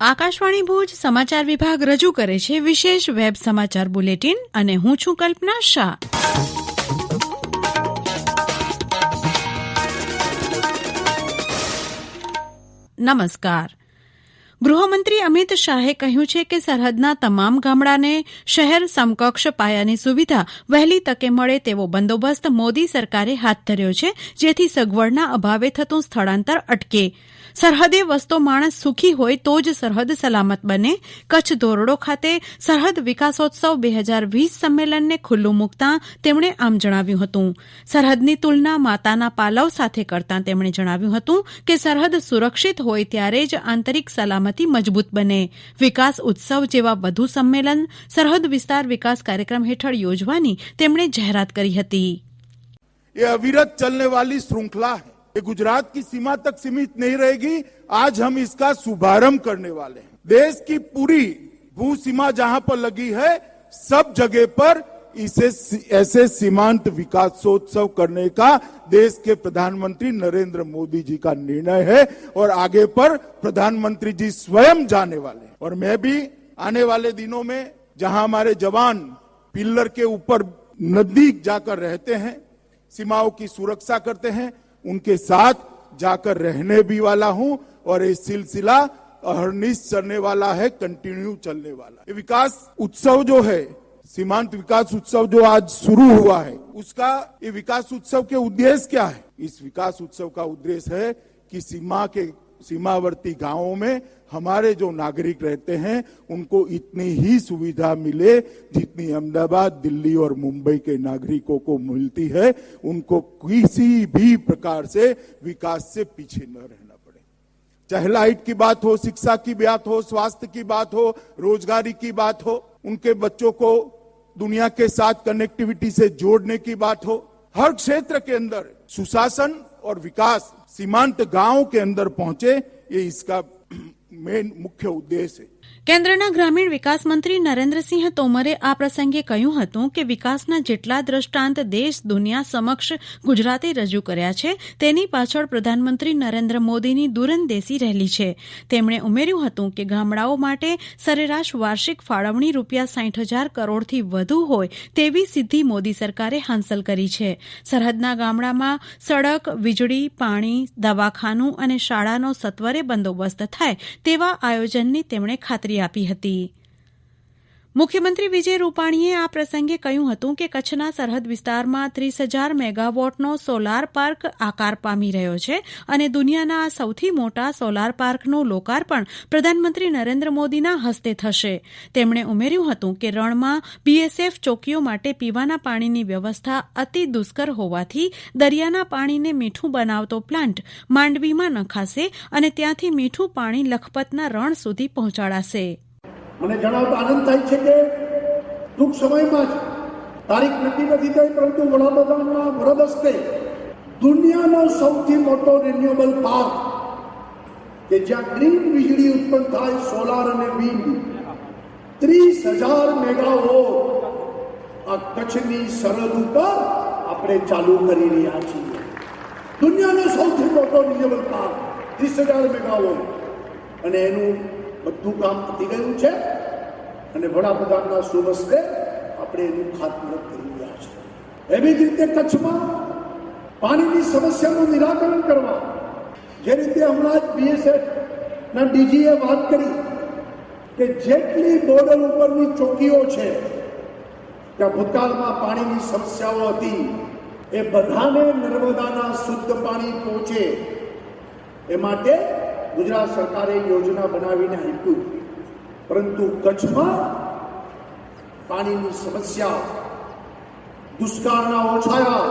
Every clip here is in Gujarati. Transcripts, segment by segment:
આકાશવાણી ભુજ સમાચાર વિભાગ રજૂ કરે છે વિશેષ વેબ સમાચાર બુલેટિન અને હું છું કલ્પના શાહ. નમસ્કાર. ગૃહમંત્રી અમિત શાહે કહ્યું છે કે સરહદના તમામ ગામડાને શહેર સમકક્ષ પાયાની સુવિધા વહેલી તકે મળે તેવો બંદોબસ્ત મોદી સરકારે હાથ ધર્યો છે, જેથી સગવડના અભાવે થતું સ્થળાંતર અટકે. સરહદે વસતો માણસ સુખી હોય તો જ સરહદ સલામત બને કચ્છ ધોરડો ખાતે સરહદ વિકાસોત્સવ બે હજાર વીસ સંમેલનને ખુલ્લું મૂકતા તેમણે આમ જણાવ્યું હતું સરહદની તુલના માતાના પાલવ સાથે કરતા તેમણે જણાવ્યું હતું કે સરહદ સુરક્ષિત હોય ત્યારે જ આંતરિક સલામતી મજબૂત બને વિકાસ ઉત્સવ જેવા વધુ સંમેલન સરહદ વિસ્તાર વિકાસ કાર્યક્રમ હેઠળ યોજવાની તેમણે જાહેરાત કરી હતી ये अविरत चलने वाली श्रृंखला है ये गुजरात की सीमा तक सीमित नहीं रहेगी। आज हम इसका शुभारंभ करने वाले हैं। देश की पूरी भू सीमा जहाँ पर लगी है, सब जगह पर इसे ऐसे सीमांत विकासोत्सव करने का देश के प्रधानमंत्री नरेंद्र मोदी जी का निर्णय है और आगे पर प्रधानमंत्री जी स्वयं जाने वाले हैं। और मैं भी आने वाले दिनों में जहाँ हमारे जवान पिल्लर के ऊपर नज़दीक जाकर रहते हैं, सीमाओं की सुरक्षा करते हैं उनके साथ जाकर रहने भी वाला हूँ और ये सिलसिला अहरनिश चलने वाला है कंटिन्यू चलने वाला ये विकास उत्सव जो है, सीमांत विकास उत्सव जो आज शुरू हुआ है, उसका, ये विकास उत्सव के उद्देश्य क्या है? इस विकास उत्सव का उद्देश्य है कि सीमा के सीमावर्ती गाँवों में हमारे जो नागरिक रहते हैं, उनको इतनी ही सुविधा मिले जितनी अहमदाबाद, दिल्ली और मुंबई के नागरिकों को मिलती है। उनको किसी भी प्रकार से विकास से पीछे न रहना पड़े। चाहे लाइट की बात हो, शिक्षा की बात हो, स्वास्थ्य की बात हो, रोजगारी की बात हो, उनके बच्चों को दुनिया के साथ कनेक्टिविटी से जोड़ने की बात हो, हर क्षेत्र के अंदर सुशासन और विकास सीमांत गांव के अंदर पहुंचे ये इसका मेन मुख्य उद्देश्य है કેન્દ્રના ગ્રામીણ વિકાસ મંત્રી નરેન્દ્રસિંહ તોમરે આ પ્રસંગે કહ્યું હતું કે વિકાસના જેટલા દ્રષ્ટાંત દેશ દુનિયા સમક્ષ ગુજરાતે રજૂ કર્યા છે, તેની પાછળ પ્રધાનમંત્રી નરેન્દ્ર મોદીની દૂરંદેશી રહેલી છે. તેમણે ઉમેર્યું હતું કે ગામડાઓ માટે સરેરાશ વાર્ષિક ફાળવણી રૂપિયા સાઠ હજાર કરોડથી વધુ હોય તેવી સિદ્ધિ મોદી સરકારે હાંસલ કરી છે. સરહદના ગામડામાં સડક, વીજળી, પાણી, દવાખાનું અને શાળાનો સત્વરે બંદોબસ્ત થાય તેવા આયોજનની તેમણે ખાતરી આપી હતી. મુખ્યમંત્રી વિજય રૂપાણીએ આ પ્રસંગે કહ્યું હતું કે કચ્છના સરહદ વિસ્તારમાં ત્રીસ હજાર મેગાવોટનો સોલાર પાર્ક આકાર પામી રહ્યો છે અને દુનિયાના આ સૌથી મોટા સોલાર પાર્કનું લોકાર્પણ પ્રધાનમંત્રી નરેન્દ્ર મોદીના હસ્તે થશે. તેમણે ઉમેર્યું હતું કે રણમાં બીએસએફ ચોકીઓ માટે પીવાના પાણીની વ્યવસ્થા અતિ દુષ્કર હોવાથી દરિયાના પાણીને મીઠું બનાવતો પ્લાન્ટ માંડવીમાં નખાશે અને ત્યાંથી મીઠું પાણી લખપતના રણ સુધી પહોંચાડાશે. મને જણાવતા આનંદ થાય છે કે ટૂંક સમયમાં જ તારીખ નક્કી નથી થઈ, પરંતુ વડાપ્રધાનના વરદ હસ્તે દુનિયાનો સૌથી મોટો રિન્યુએબલ પાર્ક કે જ્યાં ગ્રીન વીજળી ઉત્પન્ન થાય સોલાર અને વિન્ડ ત્રીસ હજાર મેગાવોટ. આ કચ્છની સરહદ ઉપર આપણે ચાલુ કરી રહ્યા છીએ. દુનિયાનો સૌથી મોટો રિન્યુએબલ પાર્ક ત્રીસ હજાર મેગાવોટ. અને એનું બધું કામ પતી ગયું છે. અને વડાપ્રધાનના શુભસ્તે આપણે એનું ખાતમુહૂર્ત કરી રહ્યા છે એવી જ રીતે કચ્છમાં પાણીની સમસ્યાનું નિરાકરણ કરવા, જે રીતે હમણાં જ બીએસએફ ના ડીજીએ વાત કરી કે જેટલી બોર્ડર ઉપરની ચોકીઓ છે, ત્યાં ભૂતકાળમાં પાણીની સમસ્યાઓ હતી, એ બધાને નર્મદાના શુદ્ધ પાણી પહોંચે. એ માટે ગુજરાત સરકારે યોજના બનાવીને આપ્યું. પરંતુ કચ્છમાં પાણીની સમસ્યા દુષ્કાળના ઓછાયા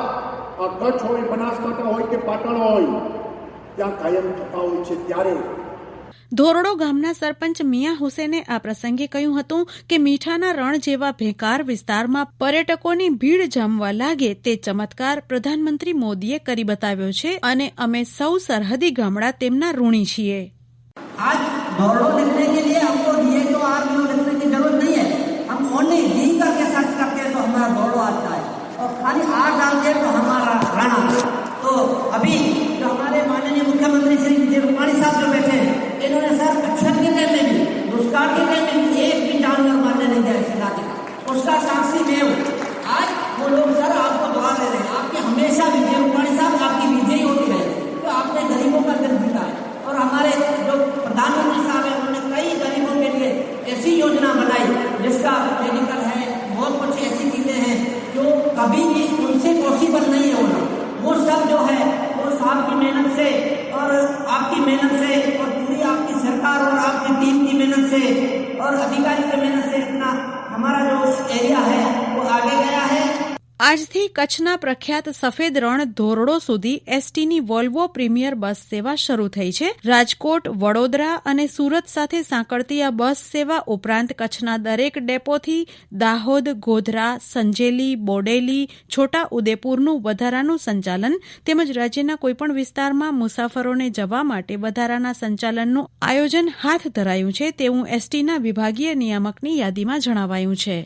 આ કચ્છ હોય બનાસકાંઠા હોય કે પાટણ હોય ત્યાં કાયમ થતા હોય છે ત્યારે ધોરડો ગામના સરપંચ મિયા હુસેને આ પ્રસંગે કહ્યું હતું કે મીઠાના રણ જેવા ભેકાર વિસ્તારમાં પર્યટકોની ભીડ જમવા લાગે તે ચમત્કાર પ્રધાનમંત્રી મોદીએ કરી બતાવ્યો છે અને અમે સૌ સરહદી ગામડા તેમના ઋણી છીએ. આજ ધોરડો કે લીએ आर व्यू लिखने की जरूरत नहीं है हम ओनली डी करके सर्च करते हैं तो हमारा धोरडो आता है और खाली आर डालते हैं तो हमारा रण आता है तो अभी जो हमारे माननीय मुख्यमंत्री श्री से और अधिकारी की मेहनत से इतना हमारा जो एरिया है वो आगे गया है આજથી કચ્છના પ્રખ્યાત સફેદ રણ ધોરડો સુધી એસટીની વોલ્વો પ્રીમિયર બસ સેવા શરૂ થઈ છે. રાજકોટ, વડોદરા અને સુરત સાથે સાંકળતી આ બસ સેવા ઉપરાંત કચ્છના દરેક ડેપોથી દાહોદ, ગોધરા, સંજેલી, બોડેલી, છોટા ઉદેપુરનું વધારાનું સંચાલન તેમજ રાજ્યના કોઈપણ વિસ્તારમાં મુસાફરોને જવા માટે વધારાના સંચાલનનું આયોજન હાથ ધરાયું છે તેવું એસટીના વિભાગીય નિયામકની યાદીમાં જણાવાયું છે.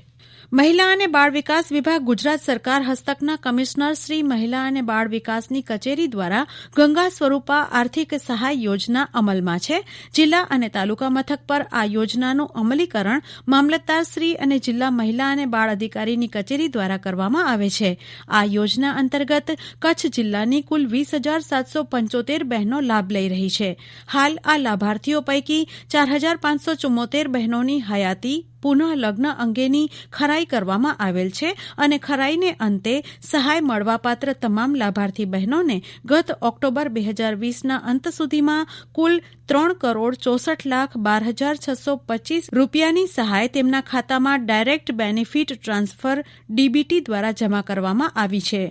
મહિલા અને બાળ વિકાસ વિભાગ ગુજરાત સરકાર હસ્તકના કમિશનર શ્રી મહિલા અને બાળ વિકાસની કચેરી દ્વારા ગંગા સ્વરૂપા આર્થિક સહાય યોજના અમલમાં છે. જિલ્લા અને તાલુકા મથક પર આ યોજનાનું અમલીકરણ મામલતદાર શ્રી અને જિલ્લા મહિલા અને બાળ અધિકારીની કચેરી દ્વારા કરવામાં આવે છે. આ યોજના અંતર્ગત કચ્છ જિલ્લાની કુલ વીસ હજાર સાતસો પંચોતેર બહેનો લાભ લઈ રહી છે. હાલ આ લાભાર્થીઓ પૈકી ચાર હજાર પાંચસો ચુમ્મોતેર બહેનોની હયાતી પુનઃ લગ્ન અંગેની ખરાઈ કરવામાં આવેલ છે અને ખરાઈને અંતે સહાય મળવાપાત્ર તમામ લાભાર્થી બહેનોને ગત ઓક્ટોબર બે હજાર વીસના અંત સુધીમાં કુલ ત્રણ કરોડ ચોસઠ લાખ બાર હજાર છસો પચીસ રૂપિયાની સહાય તેમના ખાતામાં ડાયરેક્ટ બેનિફિટ ટ્રાન્સફર ડીબીટી દ્વારા જમા કરવામાં આવી છે.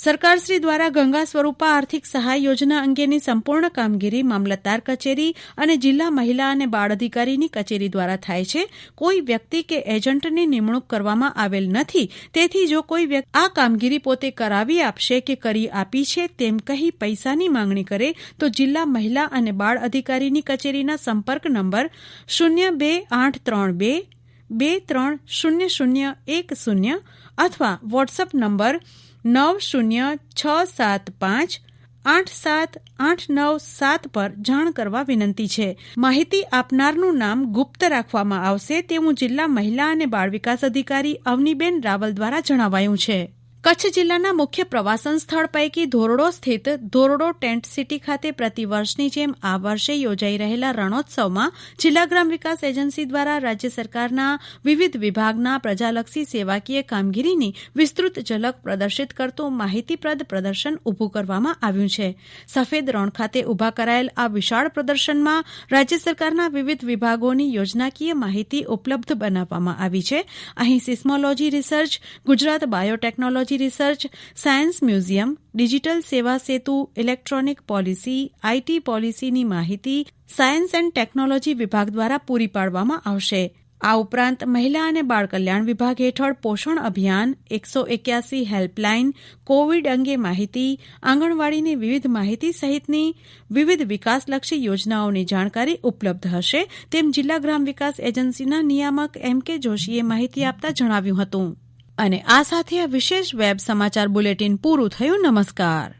સરકારશ્રી દ્વારા ગંગા સ્વરૂપા આર્થિક સહાય યોજના અંગેની સંપૂર્ણ કામગીરી મામલતદાર કચેરી અને જિલ્લા મહિલા અને બાળ અધિકારીની કચેરી દ્વારા થાય છે. કોઈ વ્યક્તિ કે એજન્ટની નિમણૂક કરવામાં આવેલ નથી. તેથી જો કોઈ વ્યક્તિ આ કામગીરી પોતે કરાવી આપશે કે કરી આપી છે તેમ કહી પૈસાની માંગણી કરે, તો જિલ્લા મહિલા અને બાળ અધિકારીની કચેરીના સંપર્ક નંબર શૂન્ય બે આઠ ત્રણ બે બે ત્રણ શૂન્ય શૂન્ય એક શૂન્ય અથવા વોટ્સઅપ નંબર નવ શૂન્ય છ સાત પાંચ આઠ સાત આઠ નવ સાત પર જાણ કરવા વિનંતી છે. માહિતી આપનારનું નામ ગુપ્ત રાખવામાં આવશે તેવું જિલ્લા મહિલા અને બાળ વિકાસ અધિકારી અવનીબેન રાવલ દ્વારા જણાવાયું છે. કચ્છ જિલ્લાના મુખ્ય પ્રવાસન સ્થળ પૈકી ધોરડો સ્થિત ધોરડો ટેન્ટ સિટી ખાતે પ્રતિવર્ષની જેમ આ વર્ષે યોજાઈ રહેલા રણોત્સવમાં જિલ્લા ગ્રામ વિકાસ એજન્સી દ્વારા રાજ્ય સરકારના વિવિધ વિભાગના પ્રજાલક્ષી સેવાકીય કામગીરીની વિસ્તૃત ઝલક પ્રદર્શિત કરતું માહિતીપ્રદ પ્રદર્શન ઊભું કરવામાં આવ્યું છે. સફેદ રણ ખાતે ઊભા કરાયેલ આ વિશાળ પ્રદર્શનમાં રાજ્ય સરકારના વિવિધ વિભાગોની યોજનાકીય માહિતી ઉપલબ્ધ બનાવવામાં આવી છે. અહીં seismology research, Gujarat biotechnology research science museum digital Seva Setu electronic policy IT પોલિસીની માહિતી સાયન્સ એન્ડ ટેકનોલોજી વિભાગ દ્વારા પૂરી પાડવામાં આવશે. આ ઉપરાંત મહિલા અને બાળ કલ્યાણ વિભાગ હેઠળ પોષણ અભિયાન, એકસો એક્યાસી હેલ્પલાઇન, કોવિડ અંગે માહિતી, આંગણવાડીની વિવિધ માહિતી સહિતની વિવિધ વિકાસલક્ષી યોજનાઓની જાણકારી ઉપલબ્ધ હશે. તેમ જિલ્લા ગ્રામ વિકાસ એજન્સીના નિયામક એમ કે જોશીએ માહિતી આપતા જણાવ્યું હતું. અને આ સાથે આ વિશેષ વેબ સમાચાર બુલેટિન પૂરું થયું. નમસ્કાર.